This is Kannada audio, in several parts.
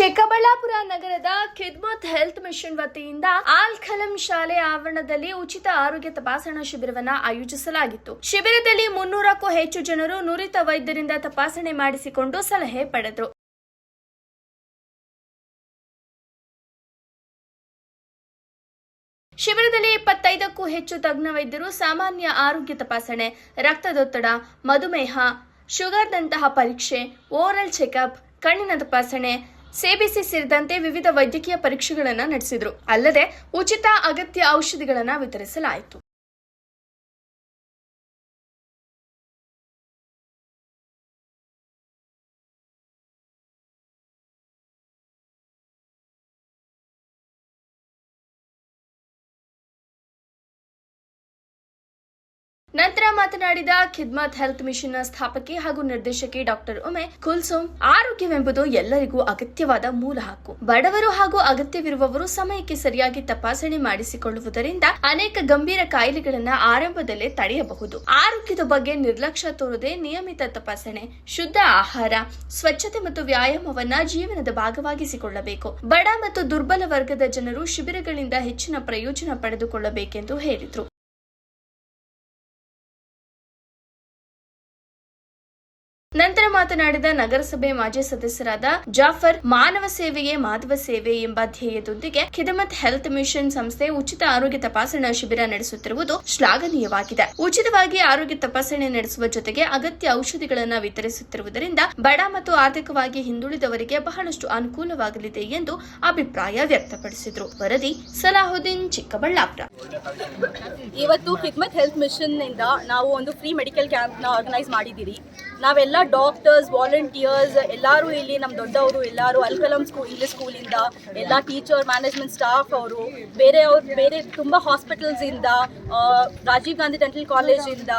ಚಿಕ್ಕಬಳ್ಳಾಪುರ ನಗರದ ಕಿದ್ಮತ್ ಹೆಲ್ತ್ ಮಿಷನ್ ವತಿಯಿಂದ ಆಲ್ ಖಲಂ ಶಾಲೆ ಆವರಣದಲ್ಲಿ ಉಚಿತ ಆರೋಗ್ಯ ತಪಾಸಣಾ ಶಿಬಿರವನ್ನ ಆಯೋಜಿಸಲಾಗಿತ್ತು. ಶಿಬಿರದಲ್ಲಿ ಮುನ್ನೂರಕ್ಕೂ ಹೆಚ್ಚು ಜನರು ನುರಿತ ವೈದ್ಯರಿಂದ ತಪಾಸಣೆ ಮಾಡಿಸಿಕೊಂಡು ಸಲಹೆ ಪಡೆದರು. ಶಿಬಿರದಲ್ಲಿ ಇಪ್ಪತ್ತೈದಕ್ಕೂ ಹೆಚ್ಚು ತಜ್ಞ ವೈದ್ಯರು ಸಾಮಾನ್ಯ ಆರೋಗ್ಯ ತಪಾಸಣೆ, ರಕ್ತದೊತ್ತಡ, ಮಧುಮೇಹ ಶುಗರ್ದಂತಹ ಪರೀಕ್ಷೆ, ಓರಲ್ ಚೆಕಪ್, ಕಣ್ಣಿನ ತಪಾಸಣೆ ಸಿಬಿಸಿ ಸೇರಿದಂತೆ ವಿವಿಧ ವೈದ್ಯಕೀಯ ಪರೀಕ್ಷೆಗಳನ್ನು ನಡೆಸಿದರು. ಅಲ್ಲದೆ ಉಚಿತ ಅಗತ್ಯ ಔಷಧಿಗಳನ್ನು ವಿತರಿಸಲಾಯಿತು. ನಂತರ ಮಾತನಾಡಿದ ಖಿದ್ಮತ್ ಹೆಲ್ತ್ ಮಿಷನ್ನ ಸ್ಥಾಪಕಿ ಹಾಗೂ ನಿರ್ದೇಶಕಿ ಡಾಕ್ಟರ್ ಉಮೆ ಕುಲ್ಸುಮ್, ಆರೋಗ್ಯವೆಂಬುದು ಎಲ್ಲರಿಗೂ ಅಗತ್ಯವಾದ ಮೂಲ ಹಕ್ಕು. ಬಡವರು ಹಾಗೂ ಅಗತ್ಯವಿರುವವರು ಸಮಯಕ್ಕೆ ಸರಿಯಾಗಿ ತಪಾಸಣೆ ಮಾಡಿಸಿಕೊಳ್ಳುವುದರಿಂದ ಅನೇಕ ಗಂಭೀರ ಕಾಯಿಲೆಗಳನ್ನ ಆರಂಭದಲ್ಲೇ ತಡೆಯಬಹುದು. ಆರೋಗ್ಯದ ಬಗ್ಗೆ ನಿರ್ಲಕ್ಷ್ಯ ತೋರದೆ ನಿಯಮಿತ ತಪಾಸಣೆ, ಶುದ್ಧ ಆಹಾರ, ಸ್ವಚ್ಛತೆ ಮತ್ತು ವ್ಯಾಯಾಮವನ್ನ ಜೀವನದ ಭಾಗವಾಗಿಸಿಕೊಳ್ಳಬೇಕು. ಬಡ ಮತ್ತು ದುರ್ಬಲ ವರ್ಗದ ಜನರು ಶಿಬಿರಗಳಿಂದ ಹೆಚ್ಚಿನ ಪ್ರಯೋಜನ ಪಡೆದುಕೊಳ್ಳಬೇಕೆಂದು ಹೇಳಿದರು. ನಂತರ ಮಾತನಾಡಿದ ನಗರಸಭೆ ಮಾಜಿ ಸದಸ್ಯರಾದ ಜಾಫರ್, ಮಾನವ ಸೇವೆಯೇ ಮಾಧವ ಸೇವೆ ಎಂಬ ಧ್ಯೇಯದೊಂದಿಗೆ ಖಿದಮತ್ ಹೆಲ್ತ್ ಮಿಷನ್ ಸಂಸ್ಥೆ ಉಚಿತ ಆರೋಗ್ಯ ತಪಾಸಣಾ ಶಿಬಿರ ನಡೆಸುತ್ತಿರುವುದು ಶ್ಲಾಘನೀಯವಾಗಿದೆ. ಉಚಿತವಾಗಿ ಆರೋಗ್ಯ ತಪಾಸಣೆ ನಡೆಸುವ ಜೊತೆಗೆ ಅಗತ್ಯ ಔಷಧಿಗಳನ್ನು ವಿತರಿಸುತ್ತಿರುವುದರಿಂದ ಬಡ ಮತ್ತು ಆರ್ಥಿಕವಾಗಿ ಹಿಂದುಳಿದವರಿಗೆ ಬಹಳಷ್ಟು ಅನುಕೂಲವಾಗಲಿದೆ ಎಂದು ಅಭಿಪ್ರಾಯ ವ್ಯಕ್ತಪಡಿಸಿದರು. ವರದಿ ಸಲಾಹುದ್ದೀನ್, ಚಿಕ್ಕಬಳ್ಳಾಪುರ. ಇವತ್ತು ಖಿದ್ಮತ್ ಹೆಲ್ತ್ ಮಿಷನ್ನಿಂದ ನಾವು ಒಂದು ಫ್ರೀ ಮೆಡಿಕಲ್ ಕ್ಯಾಂಪ್ನ ಆರ್ಗನೈಸ್ ಮಾಡಿದ್ದೀರಿ. ನಾವೆಲ್ಲ ಡಾಕ್ಟರ್ಸ್ ವಾಲಂಟಿಯರ್ಸ್ ಎಲ್ಲರೂ ಇಲ್ಲಿ ನಮ್ಮ ದೊಡ್ಡವರು, ಎಲ್ಲರೂ ಅಲ್ಕಲಂ ಸ್ಕೂಲ್ ಇಲ್ಲಿ ಸ್ಕೂಲಿಂದ ಎಲ್ಲ ಟೀಚರ್ ಮ್ಯಾನೇಜ್ಮೆಂಟ್ ಸ್ಟಾಫ್ ಅವರು, ಬೇರೆ ಅವ್ರು, ಬೇರೆ ತುಂಬ ಹಾಸ್ಪಿಟಲ್ಸಿಂದ ರಾಜೀವ್ ಗಾಂಧಿ ಡೆಂಟಲ್ ಕಾಲೇಜಿಂದ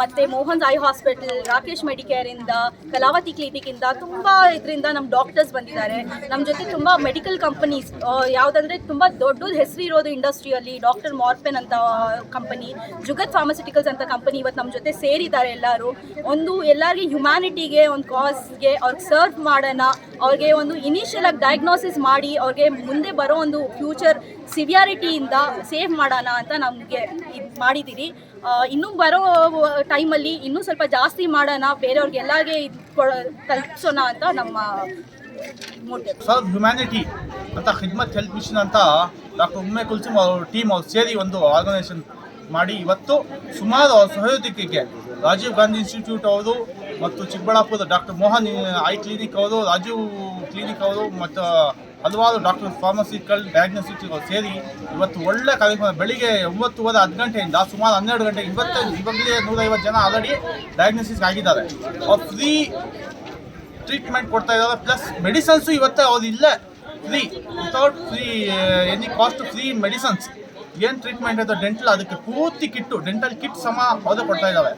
ಮತ್ತು ಮೋಹನ್ ಐ ಹಾಸ್ಪಿಟಲ್ ರಾಕೇಶ್ ಮೆಡಿಕೇರಿಂದ ಕಲಾವತಿ ಕ್ಲಿನಿಕ್ಕಿಂದ ತುಂಬ ಇದರಿಂದ ನಮ್ಮ ಡಾಕ್ಟರ್ಸ್ ಬಂದಿದ್ದಾರೆ. ನಮ್ಮ ಜೊತೆ ತುಂಬ ಮೆಡಿಕಲ್ ಕಂಪನೀಸ್ ಯಾವುದಂದ್ರೆ ತುಂಬ ದೊಡ್ಡ ಹೆಸರು ಇರೋದು ಇಂಡಸ್ಟ್ರಿಯಲ್ಲಿ ಡಾಕ್ಟರ್ ಮಾರ್ಪೆನ್ ಅಂತ ಕಂಪನಿ ಜುಗತ್ ಫಾರ್ಮಸ್ಯೂಟಿಕಲ್ಸ್ ಅಂತ ಕಂಪನಿ ಇವತ್ತು ನಮ್ಮ ಜೊತೆ ಸೇರಿದ್ದಾರೆ ಎಲ್ಲರೂ. ಒಂದು ಎಲ್ಲರಿಗೆ ಹ್ಯುಮ್ಯಾನಿಟಿಗೆ ಒಂದು ಕಾಸ್ಗೆ ಅವ್ರಿಗೆ ಸರ್ವ್ ಮಾಡೋಣ, ಅವ್ರಿಗೆ ಒಂದು ಇನಿಷಿಯಲ್ ಆಗಿ ಡಯಾಗ್ನೋಸಿಸ್ ಮಾಡಿ, ಅವ್ರಿಗೆ ಮುಂದೆ ಬರೋ ಒಂದು ಫ್ಯೂಚರ್ ಸಿವಿಯಾರಿಟಿಯಿಂದ ಸೇವ್ ಮಾಡೋಣ ಅಂತ ನಮಗೆ ಇದು ಮಾಡಿದ್ದೀರಿ ಇನ್ನೂ ಬರೋ ಟೈಮಲ್ಲಿ ಇನ್ನೂ ಸ್ವಲ್ಪ ಜಾಸ್ತಿ ಮಾಡೋಣ ಬೇರೆಯವ್ರಿಗೆಲ್ಲಾಗೆ ಇದು ತಲುಪಿಸೋಣ ಅಂತ ನಮ್ಮ ಸರ್ ಸರ್ವ್ ಹ್ಯುಮ್ಯಾನಿಟಿ ಅಂತ ಖಿದ್ಮತ್ ಹೆಲ್ತ್ ಮಿಷನ್ ಅಂತ ಡಾಕ್ಟರ್ ಉಮ್ಮೆ ಕುಲ್ಸುಮ್ ಅವ್ರ ಟೀಮ್ ಅವ್ರು ಸೇರಿ ಒಂದು ಆರ್ಗನೈಸೇಷನ್ ಮಾಡಿ ಇವತ್ತು ಸುಮಾರು ಸಹಯೋಗಕ್ಕೆ ರಾಜೀವ್ ಗಾಂಧಿ ಇನ್ಸ್ಟಿಟ್ಯೂಟ್ ಅವರು ಮತ್ತು ಚಿಕ್ಕಬಳ್ಳಾಪುರದ ಡಾಕ್ಟರ್ ಮೋಹನ್ ಐ ಕ್ಲಿನಿಕ್ ಅವರು, ರಾಜೀವ್ ಕ್ಲಿನಿಕ್ ಅವರು ಮತ್ತು ಹಲವಾರು ಡಾಕ್ಟರ್ ಫಾರ್ಮಸಿಕಲ್ ಡಯಾಗ್ನೋಸ್ಟಿಕ್ ಅವರು ಸೇರಿ ಇವತ್ತು ಒಳ್ಳೆ ಕಾರ್ಯಕ್ರಮ. ಬೆಳಿಗ್ಗೆ ಒಂಬತ್ತುವರೆ ಹತ್ತು ಗಂಟೆಯಿಂದ ಸುಮಾರು ಹನ್ನೆರಡು ಗಂಟೆ ಇವತ್ತು ಇವಾಗಲೇ ನೂರೈವತ್ತು ಜನ ಆಲ್ರೆಡಿ ಡಯಾಗ್ನೋಸಿಸ್ ಆಗಿದ್ದಾರೆ. ಅವ್ರು ಫ್ರೀ ಟ್ರೀಟ್ಮೆಂಟ್ ಕೊಡ್ತಾ ಇದ್ದಾರೆ. ಪ್ಲಸ್ ಮೆಡಿಸನ್ಸು ಇವತ್ತೇ ಅವ್ರು ಇಲ್ಲೇ free. Without free any cost free medicines ಏನು ಟ್ರೀಟ್ಮೆಂಟ್ ಇದೆ ಡೆಂಟಲ್ ಅದಕ್ಕೆ ಪೂರ್ತಿ ಕಿಟ್ಟು ಡೆಂಟಲ್ ಕಿಟ್ ಸಮ ಅದು ಕೊಡ್ತಾ ಇದ್ದಾವೆ